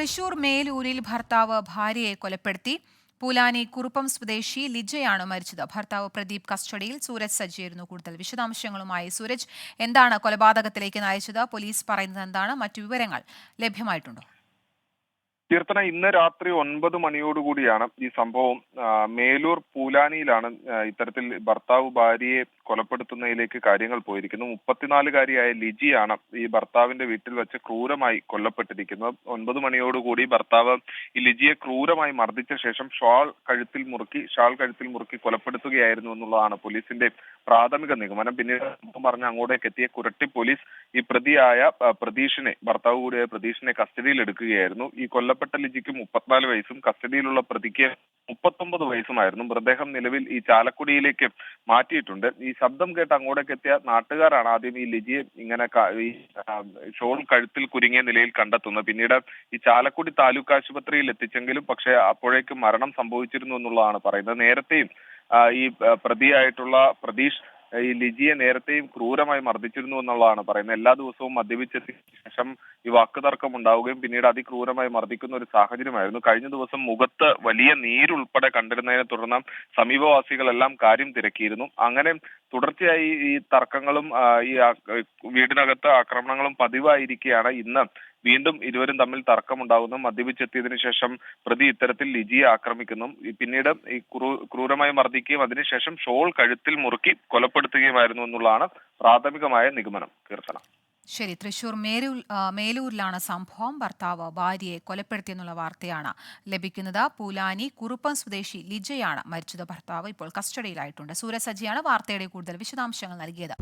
തൃശൂർ മേലൂരിൽ ഭർത്താവ് ഭാര്യയെ കൊലപ്പെടുത്തി. പൂലാനി കുറുപ്പം സ്വദേശി ലിജയാണ് മരിച്ചത്. ഭർത്താവ് പ്രദീപ് കസ്റ്റഡിയിൽ സൂരജ് സജ്ജയായിരുന്നു. കൂടുതൽ വിശദാംശങ്ങളുമായി സൂരജ്. എന്താണ് കൊലപാതകത്തിലേക്ക് നയിച്ചത്? പോലീസ് പറയുന്നത് എന്താണ്? മറ്റു വിവരങ്ങൾ ലഭ്യമായിട്ടുണ്ടോ? കീർത്തന ഇന്ന് രാത്രി ഒൻപത് മണിയോടുകൂടിയാണ് ഈ സംഭവം. മേലൂർ പൂലാനിയിലാണ് ഇത്തരത്തിൽ ഭർത്താവ് ഭാര്യയെ കൊലപ്പെടുത്തുന്നതിലേക്ക് കാര്യങ്ങൾ പോയിരിക്കുന്നത് മുപ്പത്തിനാലുകാരിയായ ലിജിയാണ് ഈ ഭർത്താവിന്റെ വീട്ടിൽ വെച്ച് ക്രൂരമായി കൊല്ലപ്പെട്ടിരിക്കുന്നത്. ഒൻപത് മണിയോടുകൂടി ഭർത്താവ് ഈ ലിജിയെ ക്രൂരമായി മർദ്ദിച്ച ശേഷം ഷാൾ കഴുത്തിൽ മുറുക്കി ഷാൾ കഴുത്തിൽ മുറുക്കി കൊലപ്പെടുത്തുകയായിരുന്നു എന്നുള്ളതാണ് പോലീസിന്റെ പ്രാഥമിക നിഗമനം. പിന്നീട് പറഞ്ഞ അങ്ങോട്ടേക്ക് എത്തിയ കുരട്ടി പോലീസ് ഈ പ്രതിയായ പ്രതീഷിനെ ഭർത്താവ് കൂടിയായ പ്രതീഷിനെ കസ്റ്റഡിയിൽ എടുക്കുകയായിരുന്നു ഈ കൊല്ലപ്പെട്ട ലിജിക്ക് മുപ്പത്തിനാല് വയസ്സും കസ്റ്റഡിയിലുള്ള പ്രതിക്ക് മുപ്പത്തൊമ്പത് വയസ്സുമായിരുന്നു. മൃതദേഹം നിലവിൽ ഈ ചാലക്കുടിയിലേക്ക് മാറ്റിയിട്ടുണ്ട്. ഈ ശബ്ദം കേട്ട് അങ്ങോട്ടേക്ക് എത്തിയ നാട്ടുകാരാണ് ആദ്യം ഈ ലിജിയെ ഇങ്ങനെ ഈ ഷോൾ കഴുത്തിൽ കുരുങ്ങിയ നിലയിൽ കണ്ടെത്തുന്നത്. പിന്നീട് ഈ ചാലക്കുടി താലൂക്ക് ആശുപത്രിയിൽ എത്തിച്ചെങ്കിലും പക്ഷേ അപ്പോഴേക്കും മരണം സംഭവിച്ചിരുന്നു എന്നുള്ളതാണ് പറയുന്നത്. നേരത്തെയും ഈ പ്രതിയായിട്ടുള്ള പ്രതീഷ് ഈ ലിജിയെ നേരത്തെയും ക്രൂരമായി മർദ്ദിച്ചിരുന്നു എന്നുള്ളതാണ് പറയുന്നത്. എല്ലാ ദിവസവും മദ്യപിച്ചതിന് ശേഷം ഈ വാക്കുതർക്കം ഉണ്ടാവുകയും പിന്നീട് അതിക്രൂരമായി മർദ്ദിക്കുന്ന ഒരു സാഹചര്യമായിരുന്നു. കഴിഞ്ഞ ദിവസം മുഖത്ത് വലിയ നീരുൾപ്പെടെ കണ്ടിരുന്നതിനെ തുടർന്ന് സമീപവാസികളെല്ലാം കാര്യം തിരക്കിയിരുന്നു. അങ്ങനെ തുടർച്ചയായി ഈ തർക്കങ്ങളും ഈ വീടിനകത്ത് ആക്രമണങ്ങളും പതിവായിരിക്കുകയാണ് ഇന്ന് വീണ്ടും ഇരുവരും തമ്മിൽ തർക്കമുണ്ടാകുന്നു മദ്യപിച്ചെത്തിയതിനു ശേഷം പ്രതി ഇത്തരത്തിൽ ലിജിയെ ആക്രമിക്കുന്നു. പിന്നീട് ഈ ക്രൂരമായി മർദ്ദിക്കുകയും അതിനുശേഷം ഷോൾ കഴുത്തിൽ മുറുക്കി കൊലപ്പെടുത്തുകയുമായിരുന്നു എന്നുള്ളതാണ് പ്രാഥമികമായ നിഗമനം. കീർത്തന. ശരി തൃശൂർ മേലൂർ മേലൂരിലാണ് സംഭവം. ഭർത്താവ് ഭാര്യയെ കൊലപ്പെടുത്തിയെന്നുള്ള വാർത്തയാണ് ലഭിക്കുന്നത്. പൂലാനി കുറുപ്പം സ്വദേശി ലിജയാണ് മരിച്ചത്. ഭർത്താവ് ഇപ്പോൾ കസ്റ്റഡിയിലായിട്ടുണ്ട്. സൂരസജിയാണ് വാർത്തയുടെ കൂടുതൽ വിശദാംശങ്ങൾ നൽകിയത്.